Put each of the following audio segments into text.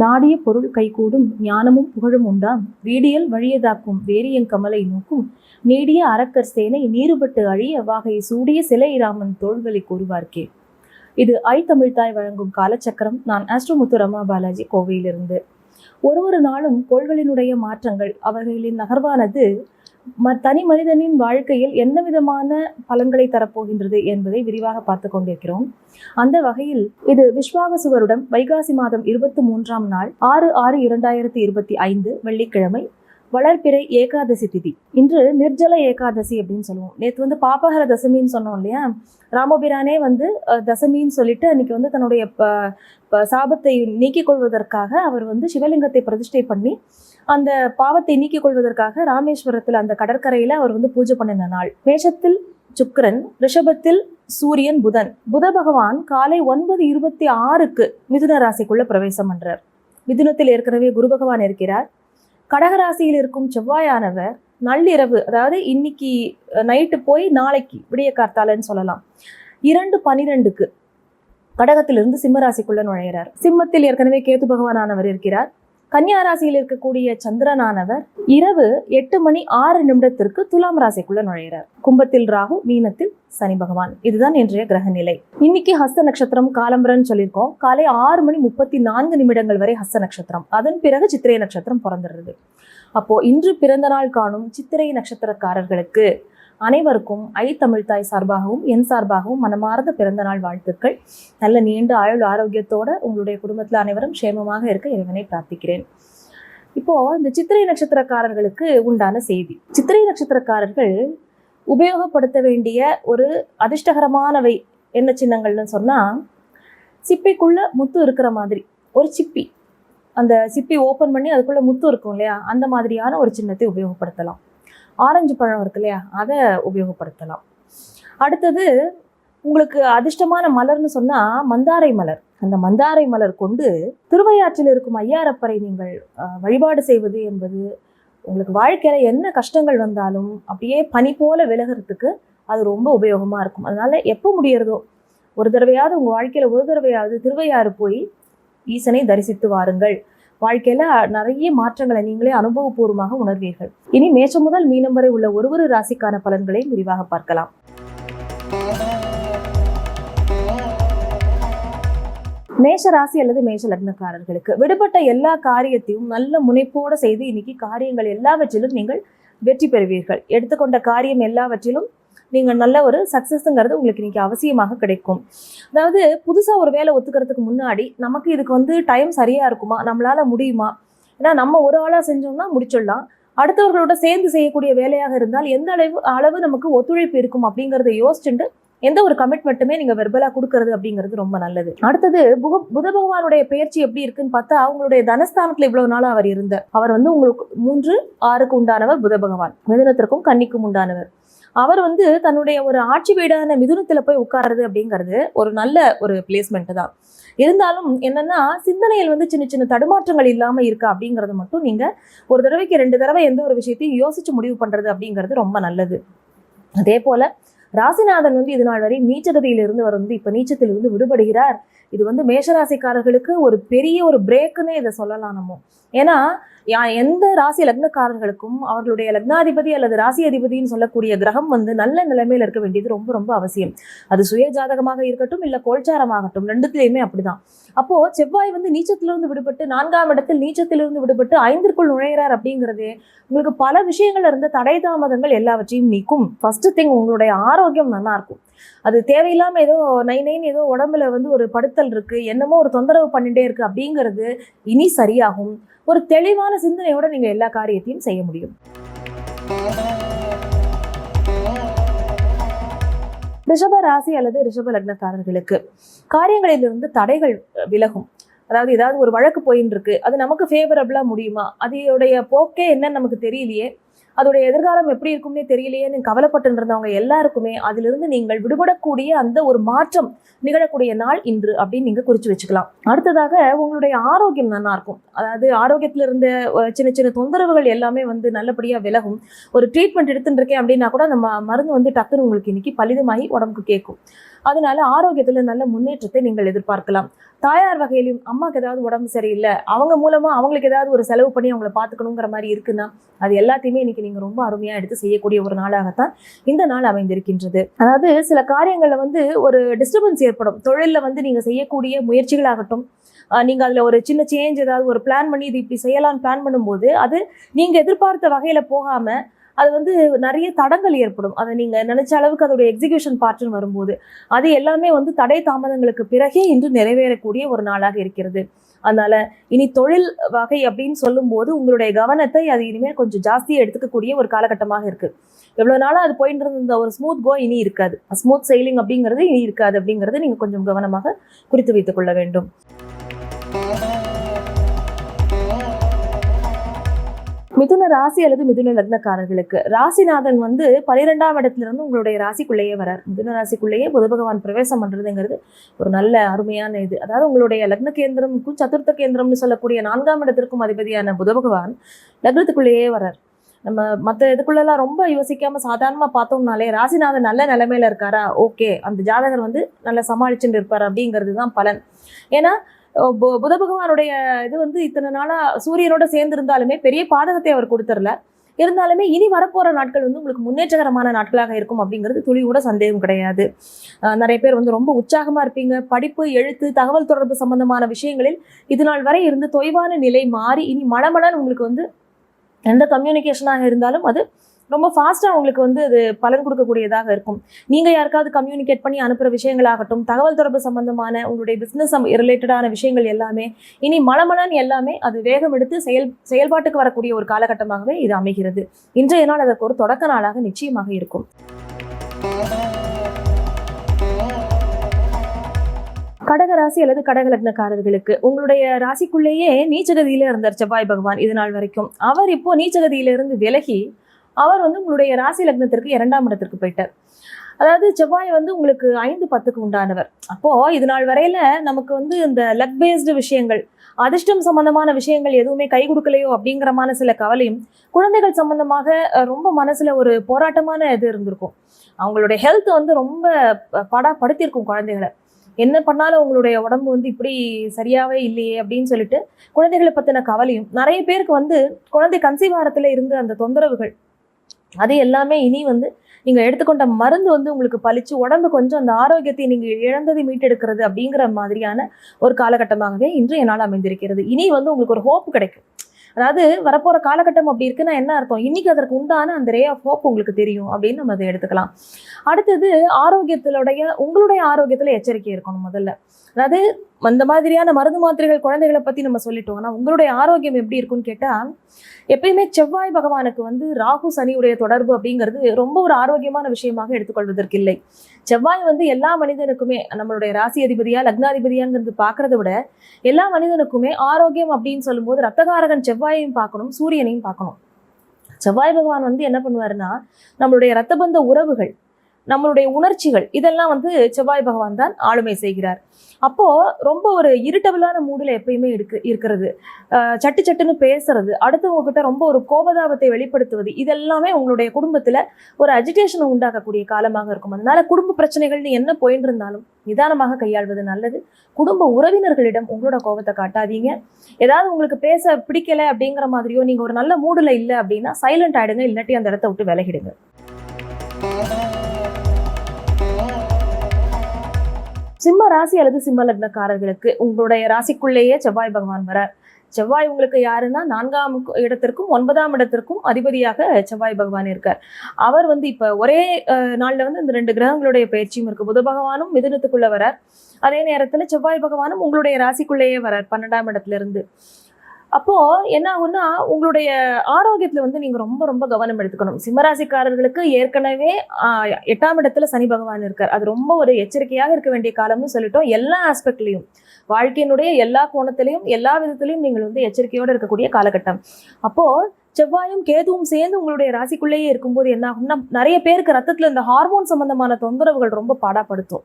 நாடிய பொருள் கைகூடும் ஞானமும் புகழும் உண்டாம். வீடியல் வழியதாக்கும் வேரியங் கமலை நோக்கும். நீடிய அரக்கர் சேனை நீருபட்டு அழிய வாகை சூடிய சிலை ராமன் கூறுவார்க்கே இது ஐ தமிழ்தாய் வழங்கும் காலச்சக்கரம். நான் அஸ்ரமுத்து ரமா பாலாஜி கோவையிலிருந்து. ஒரு ஒரு நாளும் கோள்களினுடைய மாற்றங்கள் அவர்களின் நகர்வானது தனி மனிதனின் வாழ்க்கையில் என்ன விதமான பலன்களை தரப்போகின்றது என்பதை விரிவாக பார்த்து கொண்டிருக்கிறோம். அந்த வகையில் இது விஸ்வாகசுவருடம் வைகாசி மாதம் இருபத்தி மூன்றாம் நாள் ஆறு ஆறு இரண்டாயிரத்தி இருபத்தி ஐந்து வெள்ளிக்கிழமை வளர்பிறை ஏகாதசி திதி. இன்று நிர்ஜல ஏகாதசி அப்படின்னு சொல்லுவோம். நேற்று வந்து பாப்பகர தசமின்னு சொன்னோம் இல்லையா? ராமபிரானே வந்து தசமின்னு சொல்லிட்டு அன்னைக்கு வந்து தன்னுடைய ப ப- சாபத்தை நீக்கிக் கொள்வதற்காக அவர் வந்து சிவலிங்கத்தை பிரதிஷ்டை பண்ணி அந்த பாவத்தை நீக்கிக் கொள்வதற்காக ராமேஸ்வரத்தில் அந்த கடற்கரையில் அவர் வந்து பூஜை பண்ணின நாள். மேஷத்தில் சுக்கரன் ரிஷபத்தில் சூரியன் புதன். புத பகவான் காலை ஒன்பது இருபத்தி ஆறுக்கு மிதுன ராசிக்குள்ள பிரவேசம் பண்றார். மிதுனத்தில் ஏற்கனவே குரு பகவான் இருக்கிறார். கடகராசியில் இருக்கும் செவ்வாயானவர் நள்ளிரவு அதாவது இன்னைக்கு நைட்டு போய் நாளைக்கு விடிய கார்த்தாலன்னு சொல்லலாம். இரண்டு பனிரெண்டுக்கு கடகத்திலிருந்து சிம்ம ராசிக்குள்ள நுழைகிறார் சிம்மத்தில் ஏற்கனவே கேது பகவானானவர் இருக்கிறார். கன்னியா ராசியில் இருக்கக்கூடிய சந்திரனானவர் இரவு எட்டு மணி ஆறு நிமிடத்திற்கு துலாம் ராசிக்குள்ள நுழைகிறார் கும்பத்தில் ராகு மீனத்தில் சனி பகவான். இதுதான் இன்றைய கிரக நிலை இன்னைக்கு ஹஸ்த நட்சத்திரம் காலம்பரன்னு சொல்லியிருக்கோம். காலை ஆறு மணி முப்பத்தி நான்கு நிமிடங்கள் வரை ஹஸ்த நட்சத்திரம். அதன் பிறகு சித்திரை நட்சத்திரம் பிறந்துடுறது. அப்போ இன்று பிறந்த நாள் காணும் சித்திரை நட்சத்திரக்காரர்களுக்கு அனைவருக்கும் ஐ தமிழ்தாய் சார்பாகவும் என் சார்பாகவும் மனமார்ந்த பிறந்த நாள் வாழ்த்துக்கள். நல்ல நீண்ட ஆயுள் ஆரோக்கியத்தோடு உங்களுடைய குடும்பத்தில் அனைவரும் க்ஷேமமாக இருக்க இறைவனை பிரார்த்திக்கிறேன். இப்போ இந்த சித்திரை நட்சத்திரக்காரர்களுக்கு உண்டான செய்தி. சித்திரை நட்சத்திரக்காரர்கள் உபயோகப்படுத்த வேண்டிய ஒரு அதிர்ஷ்டகரமானவை என்ன சின்னங்கள்னு சொன்னால் சிப்பிக்குள்ள முத்து இருக்கிற மாதிரி ஒரு சிப்பி. அந்த சிப்பி ஓப்பன் பண்ணி அதுக்குள்ளே முத்து இருக்கும் இல்லையா? அந்த மாதிரியான ஒரு சின்னத்தை உபயோகப்படுத்தலாம். ஆரஞ்சு பழம் இருக்கு இல்லையா? அதை உபயோகப்படுத்தலாம். அடுத்தது உங்களுக்கு அதிர்ஷ்டமான மலர்னு சொன்னால் மந்தாரை மலர். அந்த மந்தாரை மலர் கொண்டு திருவையாற்றில் இருக்கும் ஐயாரப்பரை நீங்கள் வழிபாடு செய்வது என்பது உங்களுக்கு வாழ்க்கையில் என்ன கஷ்டங்கள் வந்தாலும் அப்படியே பனி போல விலகிறதுக்கு அது ரொம்ப உபயோகமாக இருக்கும். அதனால் எப்போ முடியறதோ ஒரு தடவையாவது உங்கள் வாழ்க்கையில் ஒரு தடவையாவது திருவையாறு போய் ஈசனை தரிசித்து வாருங்கள். வாழ்க்கையில நிறைய மாற்றங்களை நீங்களே அனுபவபூர்வமாக உணர்வீர்கள். இனி மேஷம் முதல் மீனம் வரை உள்ள ஒரு ஒரு ராசிக்கான பலன்களை விரிவாக பார்க்கலாம். மேஷ ராசி அல்லது மேஷ லக்னக்காரர்களுக்கு விடுபட்ட எல்லா காரியத்தையும் நல்ல முனைப்போடு செய்து இன்னைக்கு காரியங்கள் எல்லாவற்றிலும் நீங்கள் வெற்றி பெறுவீர்கள். எடுத்துக்கொண்ட காரியம் எல்லாவற்றிலும் நீங்கள் நல்ல ஒரு சக்ஸஸ்ங்கிறது உங்களுக்கு இன்றைக்கி அவசியமாக கிடைக்கும். அதாவது புதுசாக ஒரு வேலை ஒத்துக்கிறதுக்கு முன்னாடி நமக்கு இதுக்கு வந்து டைம் சரியாக இருக்குமா? நம்மளால் முடியுமா? ஏன்னா நம்ம ஒரு ஆளாக செஞ்சோம்னா முடிச்சிடலாம். அடுத்தவர்களோட சேர்ந்து செய்யக்கூடிய வேலையாக இருந்தால் எந்த அளவு அளவு நமக்கு ஒத்துழைப்பு இருக்கும் அப்படிங்கிறத யோசிச்சுட்டு எந்த ஒரு கமிட்மெண்ட்டுமே நீங்கள் வெர்பலாக கொடுக்கறது அப்படிங்கிறது ரொம்ப நல்லது. அடுத்தது புக புத பகவானுடைய பயிற்சி எப்படி இருக்குன்னு பார்த்தா அவங்களுடைய தனஸ்தானத்தில் இவ்வளவு நாள் அவர் இருந்தார். அவர் வந்து உங்களுக்கு மூன்று ஆறுக்கு உண்டானவர் புத பகவான். மிதனத்திற்கும் கன்னிக்கும் உண்டானவர். அவர் வந்து தன்னுடைய ஒரு ஆட்சி வீடான மிதுனத்துல போய் உட்கார்றது அப்படிங்கிறது ஒரு நல்ல ஒரு பிளேஸ்மெண்ட் தான். இருந்தாலும் என்னன்னா சிந்தனையில் வந்து சின்ன சின்ன தடுமாற்றங்கள் இல்லாம இருக்கா அப்படிங்கிறது மட்டும் நீங்க ஒரு தடவைக்கு ரெண்டு தடவை எந்த ஒரு விஷயத்தையும் யோசிச்சு முடிவு பண்றது அப்படிங்கிறது ரொம்ப நல்லது. அதே போல ராசிநாதன் வந்து இது நாள் வரை நீச்சகதியிலிருந்து அவர் வந்து இப்ப நீச்சத்திலிருந்து விடுபடுகிறார். இது வந்து மேஷராசிக்காரர்களுக்கு ஒரு பெரிய ஒரு பிரேக்குன்னு இதை சொல்லலாம் நம்ம. ஏன்னா எந்த ராசி லக்னக்காரர்களுக்கும் அவர்களுடைய லக்னாதிபதி அல்லது ராசி அதிபதின்னு சொல்லக்கூடிய கிரகம் வந்து நல்ல நிலைமையில இருக்க வேண்டியது ரொம்ப ரொம்ப அவசியம். அது சுய ஜாதகமாக இருக்கட்டும் இல்லை கோல்சாரமாகட்டும் ரெண்டுத்திலையுமே அப்படிதான். அப்போ செவ்வாய் வந்து நீச்சத்திலிருந்து விடுபட்டு நான்காம் இடத்தில் நீச்சத்திலிருந்து விடுபட்டு ஐந்திற்குள் நுழைகிறார் அப்படிங்கிறதே உங்களுக்கு பல விஷயங்கள்ல இருந்த தடை தாமதங்கள் எல்லாவற்றையும் நீக்கும். ஃபர்ஸ்ட் திங் உங்களுடைய ஆரோக்கியம் நல்லா இருக்கும். அது தேவையில்லாம ஏதோ நை நைன் ஏதோ உடம்புல வந்து ஒரு படுத்தல் இருக்கு என்னமோ ஒரு தொந்தரவு பண்ணிட்டே இருக்கு அப்படிங்கிறது இனி சரியாகும். ஒரு தெளிவான சிந்தனையோட நீங்க எல்லா காரியத்தையும் செய்ய முடியும். ரிஷப ராசி அல்லது ரிஷப லக்னக்காரர்களுக்கு காரியங்களிலிருந்து தடைகள் விலகும். அதாவது ஏதாவது ஒரு வழக்கு போயின்னு இருக்கு அது நமக்கு ஃபேவரபிளா முடியுமா? அதோடைய போக்கே என்னன்னு நமக்கு தெரியலையே. அதோடைய எதிர்காலம் எப்படி இருக்கும்னே தெரியலையேன்னு கவலைப்பட்டு இருந்தவங்க எல்லாருக்குமே அதிலிருந்து நீங்கள் விடுபடக்கூடிய அந்த ஒரு மாற்றம் நிகழக்கூடிய நாள் இன்று அப்படின்னு நீங்கள் குறித்து வச்சுக்கலாம். அடுத்ததாக உங்களுடைய ஆரோக்கியம் நல்லா இருக்கும். அதாவது ஆரோக்கியத்தில் இருந்த சின்ன சின்ன தொந்தரவுகள் எல்லாமே வந்து நல்லபடியாக விலகும். ஒரு ட்ரீட்மெண்ட் எடுத்துட்டு இருக்கேன் அப்படின்னா கூட அந்த மருந்து வந்து டக்குன்னு உங்களுக்கு இன்னைக்கு பலிதமாகி உடம்புக்கு கேட்கும். அதனால ஆரோக்கியத்துல நல்ல முன்னேற்றத்தை நீங்கள் எதிர்பார்க்கலாம். தாயார் வகையிலும் அம்மாவுக்கு ஏதாவது உடம்பு சரியில்லை அவங்க மூலமா அவங்களுக்கு ஏதாவது ஒரு செலவு பண்ணி அவங்கள பார்த்துக்கணுங்கிற மாதிரி இருக்குன்னா அது எல்லாத்தையுமே இன்னைக்கு நீங்க ரொம்ப அருமையா எடுத்து செய்யக்கூடிய ஒரு நாளாகத்தான் இந்த நாள் அமைந்திருக்கின்றது. அதாவது சில காரியங்களில் வந்து ஒரு டிஸ்டர்பன்ஸ் ஏற்படும். தொழிலில் வந்து நீங்க செய்யக்கூடிய முயற்சிகளாகட்டும் நீங்கள் நீங்க அதுல ஒரு சின்ன சேஞ்ச் ஏதாவது ஒரு பிளான் பண்ணி இது இப்படி செய்யலாம்னு பிளான் பண்ணும்போது அது நீங்க எதிர்பார்த்த வகையில போகாம அது வந்து நிறைய தடங்கள் ஏற்படும். அதை நீங்க நினைச்ச அளவுக்கு அதோட எக்ஸிகியூஷன் பார்ட்னு வரும்போது அது எல்லாமே வந்து தடை தாமதங்களுக்கு பிறகே இன்று நிறைவேறக்கூடிய ஒரு நாளாக இருக்கிறது. அதனால இனி தொழில் வகை அப்படின்னு சொல்லும்போது உங்களுடைய கவனத்தை அது இனிமேல் கொஞ்சம் ஜாஸ்தியாக எடுத்துக்கக்கூடிய ஒரு காலகட்டமாக இருக்கு. எவ்வளவு நாளாக அது போயிட்டு இருந்த ஒரு ஸ்மூத் கோ இனி இருக்காது. ஸ்மூத் செயலிங் அப்படிங்கிறது இனி இருக்காது அப்படிங்கிறது நீங்க கொஞ்சம் கவனமாக குறித்து வைத்துக் கொள்ள வேண்டும். மிதுன ராசி அல்லது மிதுன லக்னக்காரர்களுக்கு. ராசிநாதன் வந்து பனிரெண்டாம் இடத்துல இருந்து உங்களுடைய ராசிக்குள்ளேயே வரார். மிதுன ராசிக்குள்ளேயே புத பகவான் பிரவேசம் பண்றதுங்கிறது ஒரு நல்ல அருமையான இது. அதாவது உங்களுடைய லக்ன கேந்திரமுக்கும் சதுர்த்த கேந்திரம்னு சொல்லக்கூடிய நான்காம் இடத்திற்கும் அதிபதியான புத பகவான் லக்னத்துக்குள்ளேயே வரார். நம்ம மற்ற இதுக்குள்ளெல்லாம் ரொம்ப யோசிக்காம சாதாரணமாக பார்த்தோம்னாலே ராசிநாதன் நல்ல நிலைமையில இருக்காரா? ஓகே. அந்த ஜாதகர் வந்து நல்லா சமாளிச்சுட்டு இருப்பார் அப்படிங்கிறது தான் பலன். ஏன்னா புத பகவானுடைய இது வந்து இத்தனை நாளா சூரியனோட சேர்ந்து இருந்தாலுமே பெரிய பாதகத்தை அவர் கொடுத்துடல இருந்தாலுமே இனி வரப்போற நாட்கள் வந்து உங்களுக்கு முன்னேற்றகரமான நாட்களாக இருக்கும் அப்படிங்கிறது துளி கூட சந்தேகம் கிடையாது. நிறைய பேர் வந்து ரொம்ப உற்சாகமா இருப்பீங்க. படிப்பு எழுத்து தகவல் தொடர்பு சம்பந்தமான விஷயங்களில் இது நாள் வரை இருந்து தொய்வான நிலை மாறி இனி மளமளன்னு உங்களுக்கு வந்து எந்த கம்யூனிகேஷனாக இருந்தாலும் அது ரொம்ப ஃபாஸ்ட்டாக உங்களுக்கு வந்து அது பலன் கொடுக்கக்கூடியதாக இருக்கும். நீங்கள் யாருக்காவது கம்யூனிகேட் பண்ணி அனுப்புகிற விஷயங்களாகட்டும் தகவல் தொடர்பு சம்பந்தமான உங்களுடைய பிஸ்னஸ் ரிலேட்டடான விஷயங்கள் எல்லாமே இனி மலமலன் எல்லாமே அது வேகம் எடுத்து செயல் செயல்பாட்டுக்கு வரக்கூடிய ஒரு காலகட்டமாகவே இது அமைகிறது. இன்றைய நாள் அதற்கு ஒரு தொடக்க நாளாக நிச்சயமாக இருக்கும். கடக ராசி அல்லது கடகலக்னக்காரர்களுக்கு உங்களுடைய ராசிக்குள்ளேயே நீச்சகதியில இருந்தார் செவ்வாய் பகவான் இது நாள் வரைக்கும். அவர் இப்போ நீச்சகதியிலிருந்து விலகி அவர் வந்து உங்களுடைய ராசி லக்னத்திற்கு இரண்டாம் இடத்திற்கு போயிட்டார். அதாவது செவ்வாய் வந்து உங்களுக்கு ஐந்து பத்துக்கு உண்டானவர். அப்போ இது நாள் வரையில நமக்கு வந்து இந்த லக் பேஸ்டு விஷயங்கள் அதிர்ஷ்டம் சம்பந்தமான விஷயங்கள் எதுவுமே கை கொடுக்கலையோ அப்படிங்கிறமான சில கவலையும் குழந்தைகள் சம்பந்தமாக ரொம்ப மனசுல ஒரு போராட்டமான இது இருந்திருக்கும். அவங்களுடைய ஹெல்த் வந்து ரொம்ப ப- படா படுத்திருக்கும் குழந்தைகளை. என்ன பண்ணாலும் உங்களுடைய உடம்பு வந்து இப்படி சரியாவே இல்லையே அப்படின்னு சொல்லிட்டு குழந்தைகளை பத்தின கவலையும் நிறைய பேருக்கு வந்து குழந்தை கன்சீவாரத்துல இருந்த அந்த தொந்தரவுகள் அது எல்லாமே இனி வந்து நீங்கள் எடுத்துக்கொண்ட மருந்து வந்து உங்களுக்கு பழிச்சு உடம்பு கொஞ்சம் அந்த ஆரோக்கியத்தை நீங்கள் இழந்ததை மீட்டெடுக்கிறது அப்படிங்கிற மாதிரியான ஒரு காலகட்டமாகவே இன்றைய நாள் அமைந்திருக்கிறது. இனி வந்து உங்களுக்கு ஒரு ஹோப் கிடைக்கும். அதாவது வரப்போற காலகட்டம் அப்படி இருக்குன்னா என்ன அர்த்தம்? இன்னைக்கு அதற்கு உண்டான அந்த ரே ஆஃப் ஹோப் உங்களுக்கு தெரியும் அப்படின்னு நம்ம அதை எடுத்துக்கலாம். அடுத்தது ஆரோக்கியத்திலுடைய உங்களுடைய ஆரோக்கியத்தில் எச்சரிக்கை இருக்கணும் முதல்ல. அதாவது அந்த மாதிரியான மருந்து மாத்திரைகள் குழந்தைகளை பற்றி நம்ம சொல்லிட்டோம் ஆனால் உங்களுடைய ஆரோக்கியம் எப்படி இருக்கும்னு கேட்டால் எப்பயுமே செவ்வாய் பகவானுக்கு வந்து ராகு சனியுடைய தொடர்பு அப்படிங்கிறது ரொம்ப ஒரு ஆரோக்கியமான விஷயமாக எடுத்துக்கொள்வதற்கு இல்லை. செவ்வாய் வந்து எல்லா மனிதனுக்குமே நம்மளுடைய ராசி அதிபதியா லக்னாதிபதியாங்கிறது பார்க்கறத விட எல்லா மனிதனுக்குமே ஆரோக்கியம் அப்படின்னு சொல்லும்போது ரத்தகாரகன் செவ்வாயையும் பார்க்கணும் சூரியனையும் பார்க்கணும். செவ்வாய் பகவான் வந்து என்ன பண்ணுவாருன்னா நம்மளுடைய ரத்தபந்த உறவுகள் நம்மளுடைய உணர்ச்சிகள் இதெல்லாம் வந்து செவ்வாய் பகவான் தான் ஆளுமை செய்கிறார். அப்போ ரொம்ப ஒரு இரிட்டபிளான மூடில் எப்பயுமே இருக்கு இருக்கிறது. சட்டு சட்டுன்னு பேசுறது அடுத்தவங்க கிட்ட ரொம்ப ஒரு கோபதாபத்தை வெளிப்படுத்துவது இதெல்லாமே உங்களுடைய குடும்பத்துல ஒரு அஜிடேஷனை உண்டாக்கக்கூடிய காலமாக இருக்கும். அதனால குடும்ப பிரச்சனைகள்னு என்ன போயின்னு இருந்தாலும் நிதானமாக கையாள்வது நல்லது. குடும்ப உறவினர்களிடம் உங்களோட கோபத்தை காட்டாதீங்க. ஏதாவது உங்களுக்கு பேச பிடிக்கல அப்படிங்கிற மாதிரியோ நீங்க ஒரு நல்ல மூடில் இல்லை அப்படின்னா சைலண்ட் ஆயிடுங்க இல்லாட்டி அந்த இடத்த விட்டு விலகிடுங்க. சிம்ம ராசி அல்லது சிம்ம லக்னக்காரர்களுக்கு உங்களுடைய ராசிக்குள்ளேயே செவ்வாய் பகவான் வரார். செவ்வாய் உங்களுக்கு யாருன்னா நான்காம் இடத்திற்கும் ஒன்பதாம் இடத்திற்கும் அதிபதியாக செவ்வாய் பகவான் இருக்கார். அவர் வந்து இப்போ ஒரே நாளில் வந்து இந்த ரெண்டு கிரகங்களுடைய பயிற்சியும் இருக்கு. புத பகவானும் மிதுனத்துக்குள்ள வரார். அதே நேரத்தில் செவ்வாய் பகவானும் உங்களுடைய ராசிக்குள்ளேயே வரார் பன்னெண்டாம் இடத்துல இருந்து அப்போ என்ன ஆகும்னா உங்களுடைய ஆரோக்கியத்துல வந்து நீங்க ரொம்ப ரொம்ப கவனம் எடுத்துக்கணும். சிம்மராசிக்காரர்களுக்கு ஏற்கனவே எட்டாம் இடத்துல சனி பகவான் இருக்கார். அது ரொம்ப ஒரு எச்சரிக்கையாக இருக்க வேண்டிய காலம்னு சொல்லிட்டோம். எல்லா ஆஸ்பெக்ட்லயும் வாழ்க்கையினுடைய எல்லா கோணத்திலையும் எல்லா விதத்திலையும் நீங்கள் வந்து எச்சரிக்கையோடு இருக்கக்கூடிய காலகட்டம். அப்போ செவ்வாயும் கேதுவும் சேர்ந்து உங்களுடைய ராசிக்குள்ளேயே இருக்கும்போது என்ன ஆகும்னா நிறைய பேருக்கு ரத்தத்துல இந்த ஹார்மோன் சம்பந்தமான தொந்தரவுகள் ரொம்ப பாடாப்படுத்தும்.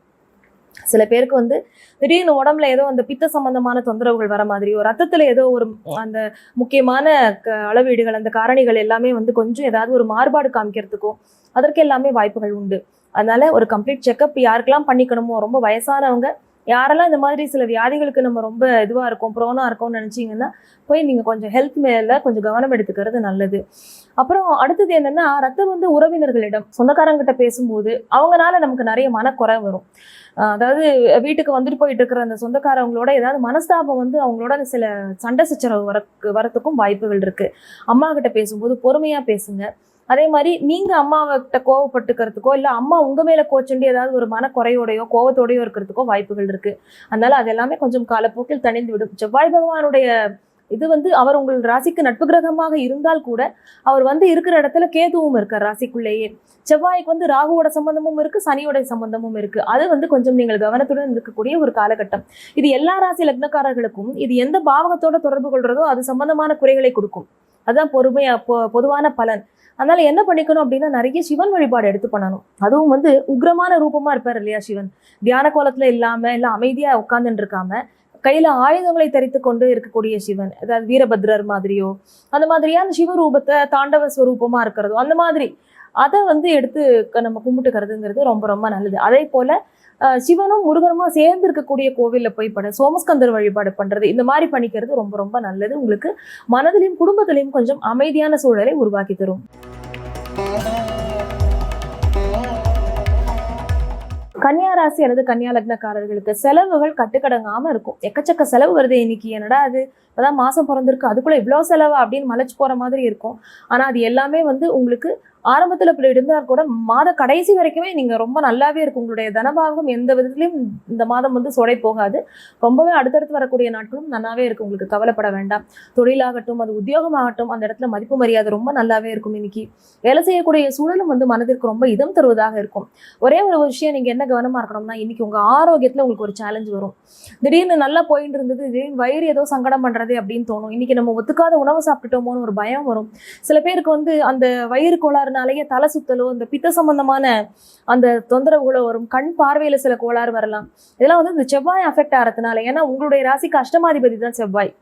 சில பேருக்கு வந்து திடீர்னு உடம்புல ஏதோ அந்த பித்த சம்பந்தமான தொந்தரவுகள் வர மாதிரியோ ரத்தத்தில் ஏதோ ஒரு அந்த முக்கியமான க- அளவீடுகள் அந்த காரணிகள் எல்லாமே வந்து கொஞ்சம் ஏதாவது ஒரு மாறுபாடு காமிக்கிறதுக்கோ அதற்கு எல்லாமே வாய்ப்புகள் உண்டு. அதனால ஒரு கம்ப்ளீட் செக்கப் யாருக்கெல்லாம் பண்ணிக்கணுமோ ரொம்ப வயசானவங்க யாரெல்லாம் இந்த மாதிரி சில வியாதிகளுக்கு நம்ம ரொம்ப இதுவாக இருக்கோம் ப்ரோனா இருக்கோம்னு நினச்சிங்கன்னா போய் நீங்கள் கொஞ்சம் ஹெல்த் மேலே கொஞ்சம் கவனம் எடுத்துக்கிறது நல்லது. அப்புறம் அடுத்தது என்னென்னா ரத்தம் வந்து உறவினர்களிடம் சொந்தக்காரங்கிட்ட பேசும்போது அவங்கனால நமக்கு நிறைய மனக்குறை வரும். அதாவது வீட்டுக்கு வந்துட்டு போயிட்டு இருக்கிற அந்த சொந்தக்காரவங்களோட ஏதாவது மனஸ்தாபம் வந்து அவங்களோட சில சண்டை சச்சரவு வரக்கு வரத்துக்கும் வாய்ப்புகள் இருக்குது அம்மா கிட்ட பேசும்போது பொறுமையாக பேசுங்க. அதே மாதிரி நீங்க அம்மாவிட்ட கோவப்பட்டுக்கிறதுக்கோ இல்லை அம்மா உங்க மேல கோச்சண்டி ஏதாவது ஒரு மனக்குறையோடையோ கோவத்தோடையோ இருக்கிறதுக்கோ வாய்ப்புகள் இருக்கு. அதனால அது எல்லாமே கொஞ்சம் காலப்போக்கில் தணிந்து விடும். செவ்வாய் பகவானுடைய இது வந்து அவர் உங்கள் ராசிக்கு நட்பு கிரகமாக இருந்தால் கூட அவர் வந்து இருக்கிற இடத்துல கேதுவும் இருக்கார் ராசிக்குள்ளேயே. செவ்வாய்க்கு வந்து ராகுவோட சம்பந்தமும் இருக்கு சனியோட சம்பந்தமும் இருக்கு. அது வந்து கொஞ்சம் நீங்கள் கவனத்துடன் இருக்கக்கூடிய ஒரு காலகட்டம். இது எல்லா ராசி லக்னக்காரர்களுக்கும் இது எந்த பாவகத்தோட தொடர்பு கொள்றதோ அது சம்பந்தமான குறைகளை கொடுக்கும். அதுதான் பொறுமையா பொ- பொதுவான பலன். அதனால என்ன பண்ணிக்கணும் அப்படின்னா நிறைய சிவன் வழிபாடு எடுத்து பண்ணணும். அதுவும் வந்து உக்ரமான ரூபமா இருப்பார் இல்லையா சிவன்? தியான கோலத்துல இல்லாம இல்ல அமைதியா உட்கார்ந்துட்டு இருக்காம கையில ஆயுதங்களை தரித்து கொண்டு இருக்கக்கூடிய சிவன் அதாவது வீரபத்ரர் மாதிரியோ அந்த மாதிரியான சிவரூபத்தை தாண்டவ ஸ்வரூபமா இருக்கிறதோ அந்த மாதிரி அதை வந்து எடுத்து நம்ம கும்பிட்டுக்கிறதுங்கிறது ரொம்ப ரொம்ப நல்லது. அதே போல அஹ், சிவனும் முருகனுமா சேர்ந்து இருக்கக்கூடிய கோவில்ல போய் பட சோமஸ்கந்தர் வழிபாடு பண்றது இந்த மாதிரி பண்ணிக்கிறது ரொம்ப ரொம்ப நல்லது. உங்களுக்கு மனதிலையும் குடும்பத்திலையும் கொஞ்சம் அமைதியான சூழலை உருவாக்கி தரும். கன்னியா ராசி அல்லது கன்னியா லக்னக்காரர்களுக்கு செலவுகள் கட்டுக்கடங்காம இருக்கும். எக்கச்சக்க செலவு வருது. இன்னைக்கு என்னடா அது இப்போதான் மாசம் பிறந்திருக்கு. அதுக்குள்ள இவ்வளோ செலவா? அப்படின்னு மலைச்சு போற மாதிரி இருக்கும். ஆனா அது எல்லாமே வந்து உங்களுக்கு ஆரம்பத்தில் இப்படி இருந்தால் கூட மாத கடைசி வரைக்குமே நீங்கள் ரொம்ப நல்லாவே இருக்கும். உங்களுடைய தனபாகம் எந்த விதத்துலையும் இந்த மாதம் வந்து சொடை போகாது. ரொம்பவே அடுத்தடுத்து வரக்கூடிய நாட்களும் நல்லாவே இருக்கும். உங்களுக்கு கவலைப்பட வேண்டாம். தொழிலாகட்டும் அது உத்தியோகமாகட்டும் அந்த இடத்துல மதிப்பு மரியாதை ரொம்ப நல்லாவே இருக்கும் இன்னைக்கு. வேலை செய்யக்கூடிய சூழலும் வந்து மனதிற்கு ரொம்ப இதம் தருவதாக இருக்கும். ஒரே ஒரு விஷயம் நீங்கள் என்ன கவனமாக இருக்கணும்னா இன்னைக்கு உங்கள் ஆரோக்கியத்தில் உங்களுக்கு ஒரு சேலஞ்ச் வரும். திடீர்னு நல்லா போயிட்டு இருந்தது திடீர்னு வயிறு ஏதோ சங்கடம் பண்ணுறது அப்படின்னு தோணும். இன்னைக்கு நம்ம ஒத்துக்காத உணவு சாப்பிட்டுட்டோமோன்னு ஒரு பயம் வரும். சில பேருக்கு வந்து அந்த வயிறு இருக்கிறதுனாலயே தலை சுத்தலோ இந்த பித்த சம்பந்தமான அந்த தொந்தரவுகளோ வரும். கண் பார்வையில சில கோளாறு வரலாம். இதெல்லாம் வந்து இந்த செவ்வாய் அஃபெக்ட் ஆகிறதுனால ஏன்னா உங்களுடைய ராசிக்கு அஷ்டமாதிபதி தான் செவ்வாய்.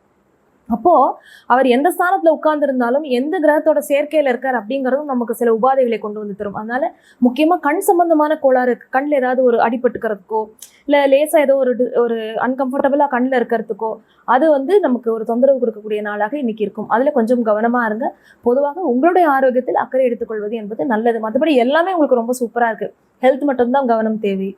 அப்போது அவர் எந்த ஸ்தானத்தில் உட்கார்ந்துருந்தாலும் எந்த கிரகத்தோட சேர்க்கையில் இருக்கார் அப்படிங்கிறதும் நமக்கு சில உபாதைகளை கொண்டு வந்து தரும். அதனால் முக்கியமாக கண் சம்பந்தமான கோளாறு இருக்குது கண்ணில் ஏதாவது ஒரு அடிபட்டுக்கிறதுக்கோ இல்லை லேசாக ஏதோ ஒரு டி- ஒரு அன்கம்ஃபர்டபுளாக கண்ணில் இருக்கிறதுக்கோ அது வந்து நமக்கு ஒரு தொந்தரவு கொடுக்கக்கூடிய நாளாக இன்றைக்கி இருக்கும். அதில் கொஞ்சம் கவனமாக இருங்க. பொதுவாக உங்களுடைய ஆரோக்கியத்தில் அக்கறை எடுத்துக்கொள்வது என்பது நல்லது. மற்றபடி எல்லாமே உங்களுக்கு ரொம்ப சூப்பராக இருக்குது ஹெல்த் மட்டும்தான் கவனம் தேவை.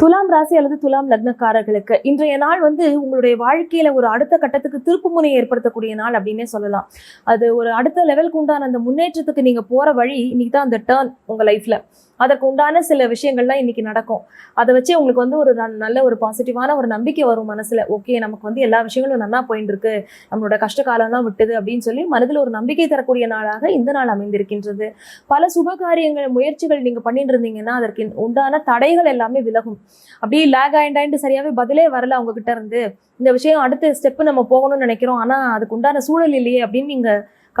துலாம் ராசி அல்லது துலாம் லக்னக்காரர்களுக்கு இன்றைய நாள் வந்து உங்களுடைய வாழ்க்கையில ஒரு அடுத்த கட்டத்துக்கு திருப்புமுனை ஏற்படுத்தக்கூடிய நாள் அப்படின்னே சொல்லலாம். அது ஒரு அடுத்த லெவலுக்கு உண்டான அந்த முன்னேற்றத்துக்கு நீங்க போற வழி இன்னைக்கு தான் அந்த டேர்ன் உங்க லைஃப்ல அதற்கு உண்டான சில விஷயங்கள்லாம் இன்னைக்கு நடக்கும். அதை வச்சு உங்களுக்கு வந்து ஒரு நல்ல ஒரு பாசிட்டிவான ஒரு நம்பிக்கை வரும் மனசுல. ஓகே நமக்கு வந்து எல்லா விஷயங்களும் நல்லா போயிட்டு இருக்கு. நம்மளோட கஷ்ட காலம்லாம் விட்டுது அப்படின்னு சொல்லி மனதில் ஒரு நம்பிக்கை தரக்கூடிய நாளாக இந்த நாள் அமைந்திருக்கின்றது. பல சுப காரியங்கள் முயற்சிகள் நீங்க பண்ணிட்டு இருந்தீங்கன்னா அதற்கு உண்டான தடைகள் எல்லாமே விலகும். அப்படியே லேக் ஆயிண்டாயின்ட்டு சரியாவே பதிலே வரல அவங்க கிட்ட இருந்து. இந்த விஷயம் அடுத்த ஸ்டெப் நம்ம போகணும்னு நினைக்கிறோம். ஆனா அதுக்கு உண்டான சூழல் இல்லையே அப்படின்னு நீங்க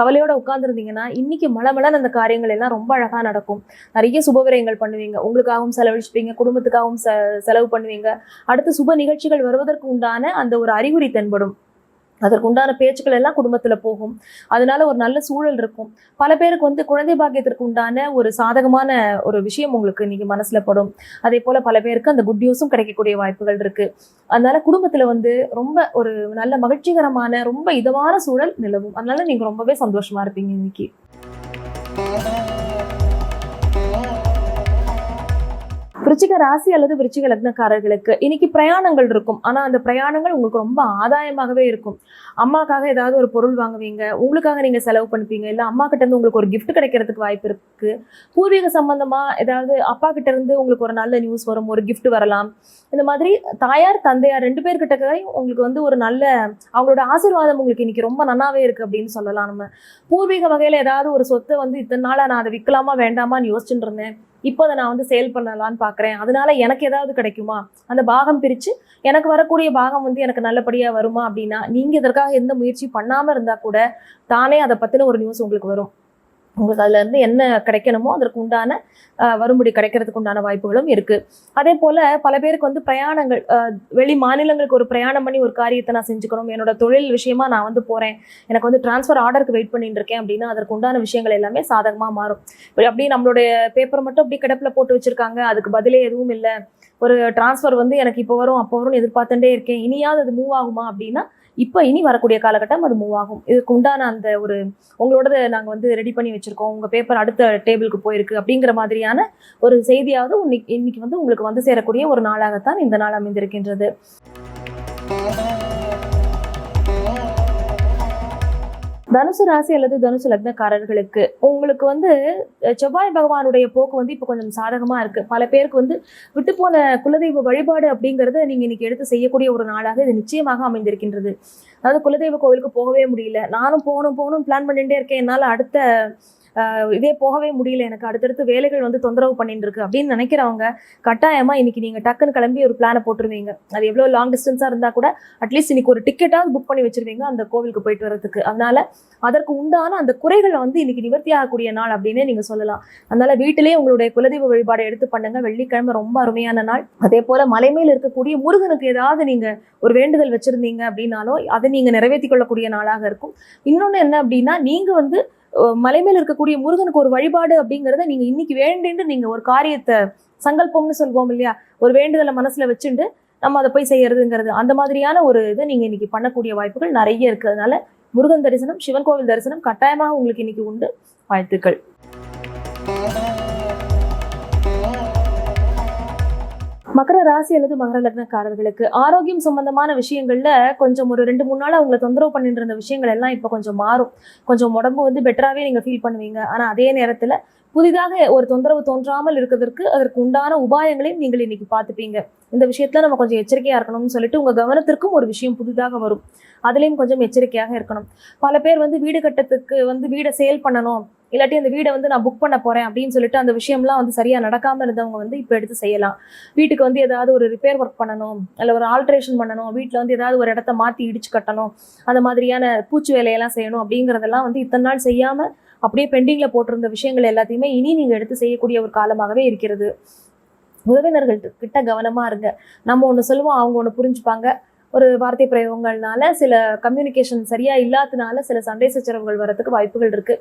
கவலையோட உட்காந்துருந்தீங்கன்னா இன்னைக்கு மலமலன் அந்த காரியங்கள் எல்லாம் ரொம்ப அழகா நடக்கும். நிறைய சுபவிரயங்கள் பண்ணுவீங்க. உங்களுக்காகவும் செலவழிச்சுப்பீங்க. குடும்பத்துக்காகவும் செ செலவு பண்ணுவீங்க. அடுத்து சுப நிகழ்ச்சிகள் வருவதற்கு உண்டான அந்த ஒரு அறிகுறி தென்படும். அதற்கு உண்டான பேச்சுக்கள் எல்லாம் குடும்பத்தில் போகும். அதனால ஒரு நல்ல சூழல் இருக்கும். பல பேருக்கு வந்து குழந்தை பாக்கியத்திற்கு உண்டான ஒரு சாதகமான ஒரு விஷயம் உங்களுக்கு இன்னைக்கு மனசுல படும். அதே போல பல பேருக்கு அந்த குட் நியூஸும் கிடைக்கக்கூடிய வாய்ப்புகள் இருக்கு. அதனால குடும்பத்துல வந்து ரொம்ப ஒரு நல்ல மகிழ்ச்சிகரமான ரொம்ப இதமான சூழல் நிலவும். அதனால நீங்க ரொம்பவே சந்தோஷமா இருப்பீங்க இன்னைக்கு. விருச்சிக ராசி அல்லது விருச்சிக லக்னக்காரர்களுக்கு இன்னைக்கு பிரயாணங்கள் இருக்கும். ஆனால் அந்த பிரயாணங்கள் உங்களுக்கு ரொம்ப ஆதாயமாகவே இருக்கும். அம்மாக்காக ஏதாவது ஒரு பொருள் வாங்குவீங்க. உங்களுக்காக நீங்கள் செலவு பண்ணிப்பீங்க இல்லை அம்மா கிட்ட இருந்து உங்களுக்கு ஒரு கிஃப்ட் கிடைக்கிறதுக்கு வாய்ப்பு இருக்கு. பூர்வீக சம்பந்தமாக ஏதாவது அப்பா கிட்ட இருந்து உங்களுக்கு ஒரு நல்ல நியூஸ் வரும். ஒரு கிஃப்ட் வரலாம். இந்த மாதிரி தாயார் தந்தையார் ரெண்டு பேர்கிட்ட உங்களுக்கு வந்து ஒரு நல்ல அவங்களோட ஆசீர்வாதம் உங்களுக்கு இன்னைக்கு ரொம்ப நன்னாவே இருக்கு அப்படின்னு சொல்லலாம் நம்ம. பூர்வீக வகையில் ஏதாவது ஒரு சொத்தை வந்து இத்தனை நாளாக நான் அதை விற்கலாமா வேண்டாமான்னு யோசிச்சுட்டு இருந்தேன். இப்போ அதை நான் வந்து சேல் பண்ணலான்னு பார்க்குறேன். அதனால எனக்கு ஏதாவது கிடைக்குமா? அந்த பாகம் பிரித்து எனக்கு வரக்கூடிய பாகம் வந்து எனக்கு நல்லபடியாக வருமா அப்படின்னா நீங்கள் இதற்காக எந்த முயற்சி பண்ணாமல் இருந்தால் கூட தானே அதை பற்றின ஒரு நியூஸ் உங்களுக்கு வரும். உங்களுக்கு அதுலேருந்து என்ன கிடைக்கணுமோ அதற்கு உண்டான வரும்படி கிடைக்கிறதுக்கு உண்டான வாய்ப்புகளும் இருக்குது அதே போல் பல பேருக்கு வந்து பிரயாணங்கள் வெளி மாநிலங்களுக்கு ஒரு பிரயாணம் பண்ணி ஒரு காரியத்தை நான் செஞ்சுக்கணும் என்னோட தொழில் விஷயமா நான் வந்து போகிறேன் எனக்கு வந்து டிரான்ஸ்ஃபர் ஆர்டருக்கு வெயிட் பண்ணிட்டு இருக்கேன் அப்படின்னா அதற்கு உண்டான விஷயங்கள் எல்லாமே சாதகமாக மாறும். இப்படி அப்படியே நம்மளுடைய பேப்பர் மட்டும் அப்படியே கிடப்பில் போட்டு வச்சுருக்காங்க அதுக்கு பதிலே எதுவும் இல்லை. ஒரு டிரான்ஸ்ஃபர் வந்து எனக்கு இப்போ வரும் அப்போ வரும்னு எதிர்பார்த்துட்டே இருக்கேன் இனியாவது அது மூவ் ஆகுமா அப்படின்னா இப்போ இனி வரக்கூடிய காலகட்டம் அது மூவ் ஆகும். இதுக்கு உண்டான அந்த ஒரு உங்களோடது நாங்கள் வந்து ரெடி பண்ணி வச்சிருக்கோம். உங்கள் பேப்பர் அடுத்த டேபிளுக்கு போயிருக்கு அப்படிங்கிற மாதிரியான ஒரு செய்தியாவது இன்னைக்கு இன்னைக்கு வந்து உங்களுக்கு வந்து சேரக்கூடிய ஒரு நாளாகத்தான் இந்த நாள் அமைந்திருக்கின்றது. தனுசு ராசி அல்லது தனுசு லக்னக்காரர்களுக்கு உங்களுக்கு வந்து செவ்வாய் பகவானுடைய போக்கு வந்து இப்போ கொஞ்சம் சாதகமாக இருக்குது பல பேருக்கு வந்து விட்டு போன குலதெய்வ வழிபாடு அப்படிங்கிறத நீங்கள் இன்னைக்கு எடுத்து செய்யக்கூடிய ஒரு நாளாக இது நிச்சயமாக அமைந்திருக்கின்றது. அதாவது குலதெய்வ கோவிலுக்கு போகவே முடியல. நானும் போகணும் போகணும் பிளான் பண்ணிகிட்டே இருக்கேன். என்னால் அடுத்த இதே போகவே முடியல. எனக்கு அடுத்தடுத்து வேலைகள் வந்து தொந்தரவு பண்ணிட்டு இருக்கு அப்படின்னு நினைக்கிறவங்க கட்டாயமா இன்னைக்கு நீங்க டக்குன்னு கிளம்பி ஒரு பிளானை போட்டுருவீங்க. அது எவ்வளவு லாங் டிஸ்டன்ஸா இருந்தா கூட அட்லீஸ்ட் இன்னைக்கு ஒரு டிக்கெட்டாவது புக் பண்ணி வச்சிருவீங்க அந்த கோவிலுக்கு போயிட்டு வரதுக்கு அதனால அதற்கு உண்டான அந்த குறைகளை வந்து இன்னைக்கு நிவர்த்தி ஆகக்கூடிய நாள் அப்படின்னே நீங்க சொல்லலாம். அதனால வீட்டிலேயே உங்களுடைய குலதெய்வ வழிபாடை எடுத்து பண்ணுங்க. வெள்ளிக்கிழமை ரொம்ப அருமையான நாள். அதே போல மலை மேல் இருக்கக்கூடிய முருகனுக்கு ஏதாவது நீங்க ஒரு வேண்டுதல் வச்சிருந்தீங்க அப்படின்னாலும் அதை நீங்க நிறைவேற்றி கொள்ளக்கூடிய நாளாக இருக்கும். இன்னொன்னு என்ன அப்படின்னா நீங்க வந்து மலை மேல் இருக்கக்கூடிய முருகனுக்கு ஒரு வழிபாடு அப்படிங்கறத நீங்க இன்னைக்கு வேண்டுன்னு நீங்க ஒரு காரியத்தை சங்கல்பம்னு சொல்வோம் இல்லையா? ஒரு வேண்டுதலை மனசுல வச்சுட்டு நம்ம அதை போய் செய்யறதுங்கிறது. அந்த மாதிரியான ஒரு இதை நீங்க இன்னைக்கு பண்ணக்கூடிய வாய்ப்புகள் நிறைய இருக்கு அதனால முருகன் தரிசனம் சிவன் கோவில் தரிசனம் கட்டாயமாக உங்களுக்கு இன்னைக்கு உண்டு. வாழ்த்துக்கள். மகர ராசி அல்லது மகர லக்னக்காரர்களுக்கு ஆரோக்கியம் சம்பந்தமான விஷயங்கள்ல கொஞ்சம் ஒரு ரெண்டு மூணு நாள் அவங்கள தொந்தரவு பண்ணிட்டு இருந்த விஷயங்கள் எல்லாம் இப்போ கொஞ்சம் மாறும். கொஞ்சம் உடம்பு வந்து பெட்டராகவே நீங்க ஃபீல் பண்ணுவீங்க. ஆனா அதே நேரத்துல புதிதாக ஒரு தொந்தரவு தோன்றாமல் இருக்கிறதுக்கு அதற்கு உண்டான உபாயங்களையும் நீங்கள் இன்னைக்கு பார்த்துப்பீங்க. இந்த விஷயத்துல நம்ம கொஞ்சம் எச்சரிக்கையா இருக்கணும்னு சொல்லிட்டு உங்க கவனத்திற்கும் ஒரு விஷயம் புதிதாக வரும். அதுலயும் கொஞ்சம் எச்சரிக்கையாக இருக்கணும். பல பேர் வந்து வீடு கட்டத்துக்கு வந்து வீடை சேல் பண்ணணும். இல்லாட்டி அந்த வீடை வந்து நான் புக் பண்ண போறேன் அப்படின்னு சொல்லிட்டு அந்த விஷயம்லாம் வந்து சரியா நடக்காம இருந்தவங்க வந்து இப்போ எடுத்து செய்யலாம். வீட்டுக்கு வந்து ஏதாவது ஒரு ரிப்பேர் ஒர்க் பண்ணணும் இல்லை ஒரு ஆல்ட்ரேஷன் பண்ணணும் வீட்டில் வந்து ஏதாவது ஒரு இடத்த மாற்றி இடிச்சு கட்டணும் அந்த மாதிரியான பூச்சி வேலையெல்லாம் செய்யணும் அப்படிங்கிறதெல்லாம் வந்து இத்தனை நாள் செய்யாம அப்படியே பெண்டிங்ல போட்டிருந்த விஷயங்கள் எல்லாத்தையுமே இனி நீங்க எடுத்து செய்யக்கூடிய ஒரு காலமாகவே இருக்கிறது. உறவினர்கள் கிட்ட கவனமா இருங்க. நம்ம ஒன்று சொல்லுவோம் அவங்க ஒன்று புரிஞ்சுப்பாங்க. ஒரு வார்த்தை பிரயோகங்கள்னால சில கம்யூனிகேஷன் சரியா இல்லாதனால சில சண்டை சச்சரவுகள் வரதுக்கு வாய்ப்புகள் இருக்கு.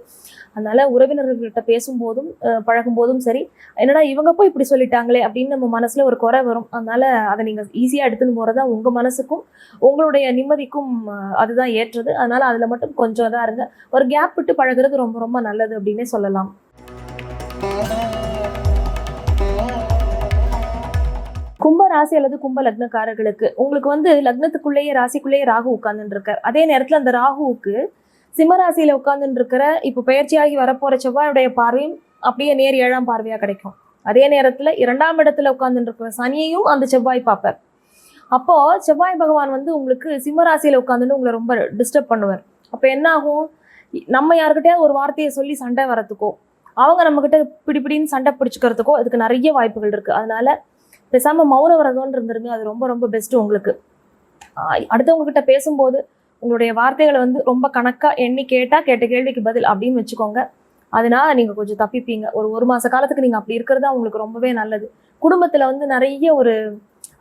அதனால உறவினர்கள்கிட்ட பேசும்போதும் பழகும் போதும் சரி என்னடா இவங்க போய் இப்படி சொல்லிட்டாங்களே அப்படின்னு நம்ம மனசுல ஒரு குறை வரும். அதனால அதை நீங்க ஈஸியா எடுத்துன்னு போறதா உங்க மனசுக்கும் உங்களுடைய நிம்மதிக்கும் அதுதான் ஏற்றது. அதனால அதுல மட்டும் கொஞ்சம் தான் இருங்க. ஒரு கேப் விட்டு பழகுறது ரொம்ப ரொம்ப நல்லது அப்படின்னே சொல்லலாம். கும்ப ராசி அல்லது கும்ப லக்னக்காரர்களுக்கு உங்களுக்கு வந்து லக்னத்துக்குள்ளேயே ராசிக்குள்ளேயே ராகு உட்கார்ந்துருக்கார் அதே நேரத்தில் அந்த ராகுவுக்கு சிம்ம ராசியில உட்கார்ந்துட்டு இருக்கிற இப்போ பயிற்சியாகி வரப்போற செவ்வாயுடைய பார்வையும் அப்படியே நேர் ஏழாம் பார்வையா கிடைக்கும். அதே நேரத்துல இரண்டாம் இடத்துல உட்கார்ந்துட்டு இருக்கிற சனியையும் அந்த செவ்வாய் பார்ப்பார். அப்போ செவ்வாய் பகவான் வந்து உங்களுக்கு சிம்மராசியில உட்காந்துட்டு உங்களை ரொம்ப டிஸ்டர்ப் பண்ணுவார். அப்போ என்ன ஆகும் நம்ம யாருக்கிட்டயாவது ஒரு வார்த்தையை சொல்லி சண்டை வரத்துக்கோ அவங்க நம்மக்கிட்ட பிடிப்பிடின்னு பிடி பிடின்னு சண்டை பிடிச்சிக்கிறதுக்கோ அதுக்கு நிறைய வாய்ப்புகள் இருக்குது அதனால பேசாமல் மௌன விரதம்னு இருந்துருங்க அது ரொம்ப ரொம்ப பெஸ்ட்டு உங்களுக்கு. அடுத்தவங்க கிட்ட பேசும்போது உங்களுடைய வார்த்தைகளை வந்து ரொம்ப கணக்காக எண்ணி கேட்டால் கேட்ட கேள்விக்கு பதில் அப்படின்னு வச்சுக்கோங்க. அதனால நீங்கள் கொஞ்சம் தப்பிப்பீங்க. ஒரு ஒரு மாத காலத்துக்கு நீங்கள் அப்படி இருக்கிறது தான் உங்களுக்கு ரொம்பவே நல்லது. குடும்பத்தில் வந்து நிறைய ஒரு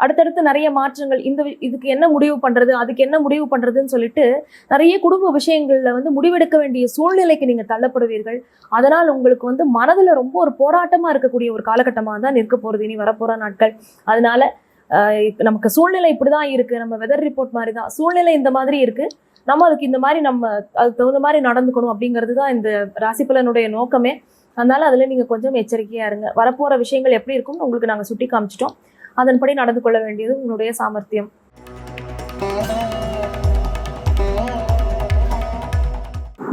அடுத்தடுத்து நிறைய மாற்றங்கள். இந்த இதுக்கு என்ன முடிவு பண்ணுறது அதுக்கு என்ன முடிவு பண்ணுறதுன்னு சொல்லிட்டு நிறைய குடும்ப விஷயங்களில் வந்து முடிவெடுக்க வேண்டிய சூழ்நிலைக்கு நீங்கள் தள்ளப்படுவீர்கள். அதனால் உங்களுக்கு வந்து மனதில் ரொம்ப ஒரு போராட்டமாக இருக்கக்கூடிய ஒரு காலகட்டமாக தான் இருக்க போகிறது இனி வரப்போகிற நாட்கள். அதனால நமக்கு சூழ்நிலை இப்படி தான் இருக்குது நம்ம வெதர் ரிப்போர்ட் மாதிரி தான் சூழ்நிலை இந்த மாதிரி இருக்குது நம்ம அதுக்கு இந்த மாதிரி நம்ம அதுக்கு தகுந்த மாதிரி நடந்துக்கணும் அப்படிங்கிறது தான் இந்த ராசி பலனுடைய நோக்கமே. அதனால அதில் நீங்கள் கொஞ்சம் எச்சரிக்கையாக இருங்க. வரப்போகிற விஷயங்கள் எப்படி இருக்கும்னு உங்களுக்கு நாங்கள் சுட்டி காமிச்சிட்டோம். அதன்படி நடந்து கொள்ள வேண்டியது உங்களுடைய சாமர்த்தியம்.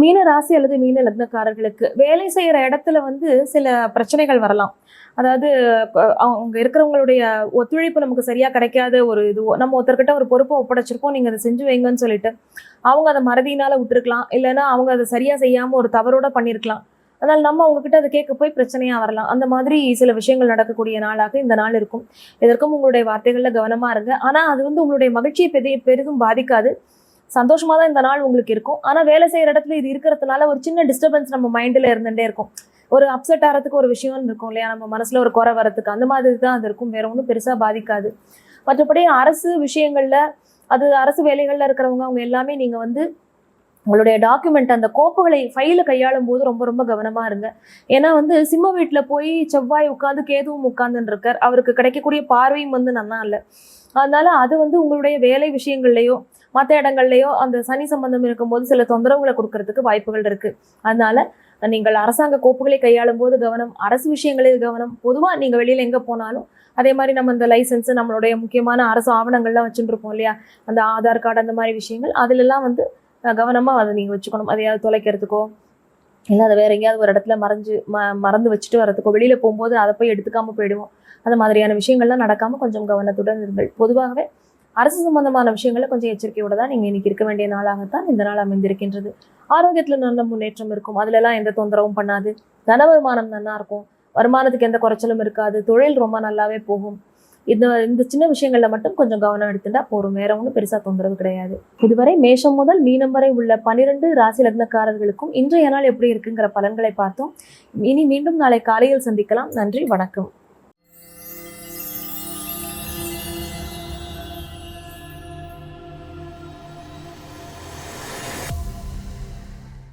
மீன ராசி அல்லது மீன லக்னக்காரர்களுக்கு வேலை செய்யற இடத்துல வந்து சில பிரச்சனைகள் வரலாம். அதாவது அவங்க இருக்கிறவங்களுடைய ஒத்துழைப்பு நமக்கு சரியா கிடைக்காத ஒரு இது நம்ம ஒருத்தர்கிட்ட ஒரு பொறுப்பை ஒப்படைச்சிருக்கோம் நீங்க அதை செஞ்சு வைங்கன்னு சொல்லிட்டு அவங்க அதை மறதியினால விட்டுருக்கலாம். இல்லைன்னா அவங்க அதை சரியா செய்யாம ஒரு தவறோட பண்ணியிருக்கலாம் அதனால் நம்ம அவங்கக்கிட்ட அதை கேட்க போய் பிரச்சனையாக வரலாம். அந்த மாதிரி சில விஷயங்கள் நடக்கக்கூடிய நாளாக இந்த நாள் இருக்கும். எதற்கும் உங்களுடைய வார்த்தைகளில் கவனமாக இருங்க. ஆனால் அது வந்து உங்களுடைய மகிழ்ச்சியை பெரிய பெரிதும் பாதிக்காது. சந்தோஷமாக தான் இந்த நாள் உங்களுக்கு இருக்கும். ஆனால் வேலை செய்கிற இடத்துல இது இருக்கிறதுனால ஒரு சின்ன டிஸ்டர்பன்ஸ் நம்ம மைண்டில் இருந்துட்டே இருக்கும். ஒரு அப்செட் ஆகிறதுக்கு ஒரு விஷயம் இருக்கும் இல்லையா? நம்ம மனசில் ஒரு குறை வரதுக்கு அந்த மாதிரி தான் அது இருக்கும். வேற ஒன்றும் பெருசாக பாதிக்காது. மற்றபடி அரசு விஷயங்களில் அது அரசு வேலைகளில் இருக்கிறவங்க அவங்க எல்லாமே நீங்கள் வந்து உங்களுடைய டாக்குமெண்ட் அந்த கோப்புகளை ஃபைல கையாளும் போது ரொம்ப ரொம்ப கவனமாக இருங்க. ஏன்னா வந்து சிம்ம வீட்டில் போய் செவ்வாய் உட்காந்து கேதுவும் உட்காந்துருக்கார் இருக்கார் அவருக்கு கிடைக்கக்கூடிய பார்வையும் வந்து நன்னா இல்லை. அதனால அது வந்து உங்களுடைய வேலை விஷயங்கள்லையோ மற்ற இடங்கள்லையோ அந்த சனி சம்பந்தம் இருக்கும்போது சில தொந்தரவுகளை கொடுக்கறதுக்கு வாய்ப்புகள் இருக்கு. அதனால நீங்கள் அரசாங்க கோப்புகளை கையாளும் போது கவனம் அரசு விஷயங்களில் கவனம். பொதுவாக நீங்கள் வெளியில் எங்கே போனாலும் அதே மாதிரி நம்ம இந்த லைசன்ஸ் நம்மளுடைய முக்கியமான அரசு ஆவணங்கள்லாம் வச்சுட்டு இருப்போம் இல்லையா? அந்த ஆதார் கார்டு அந்த மாதிரி விஷயங்கள் அதுலெல்லாம் வந்து கவனமாக அதை நீங்கள் வச்சுக்கணும். அதையாவது தொலைக்கிறதுக்கோ இல்லை அதை வேற எங்கேயாவது ஒரு இடத்துல மறைஞ்சு ம மறந்து வச்சுட்டு வரதுக்கோ வெளியில் போகும்போது அதை போய் எடுத்துக்காமல் போயிடுவோம். அந்த மாதிரியான விஷயங்கள்லாம் நடக்காமல் கொஞ்சம் கவனத்துடன் இருங்கள். பொதுவாகவே அரசு சம்பந்தமான விஷயங்களை கொஞ்சம் எச்சரிக்கையோட தான் நீங்கள் இன்றைக்கி இருக்க வேண்டிய நாளாகத்தான் இந்த நாள் அமைந்திருக்கின்றது. ஆரோக்கியத்தில் நல்ல முன்னேற்றம் இருக்கும். அதுலலாம் எந்த தொந்தரவும் பண்ணாது. தன வருமானம் நல்லா இருக்கும். வருமானத்துக்கு எந்த குறைச்சலும் இருக்காது. தொழில் ரொம்ப நல்லாவே போகும். இந்த இந்த சின்ன விஷயங்கள்ல மட்டும் கொஞ்சம் கவனம் எடுத்துட்டா போதும். வேற ஒன்றும் பெருசா தொந்தரவு கிடையாது. இதுவரை மேஷம் முதல் மீனம் வரை உள்ள பனிரெண்டு ராசி லக்னக்காரர்களுக்கும் இன்றைய நாள் எப்படி இருக்குங்கிற பலன்களை பார்த்தோம். இனி மீண்டும் நாளை காலையில் சந்திக்கலாம். நன்றி வணக்கம்.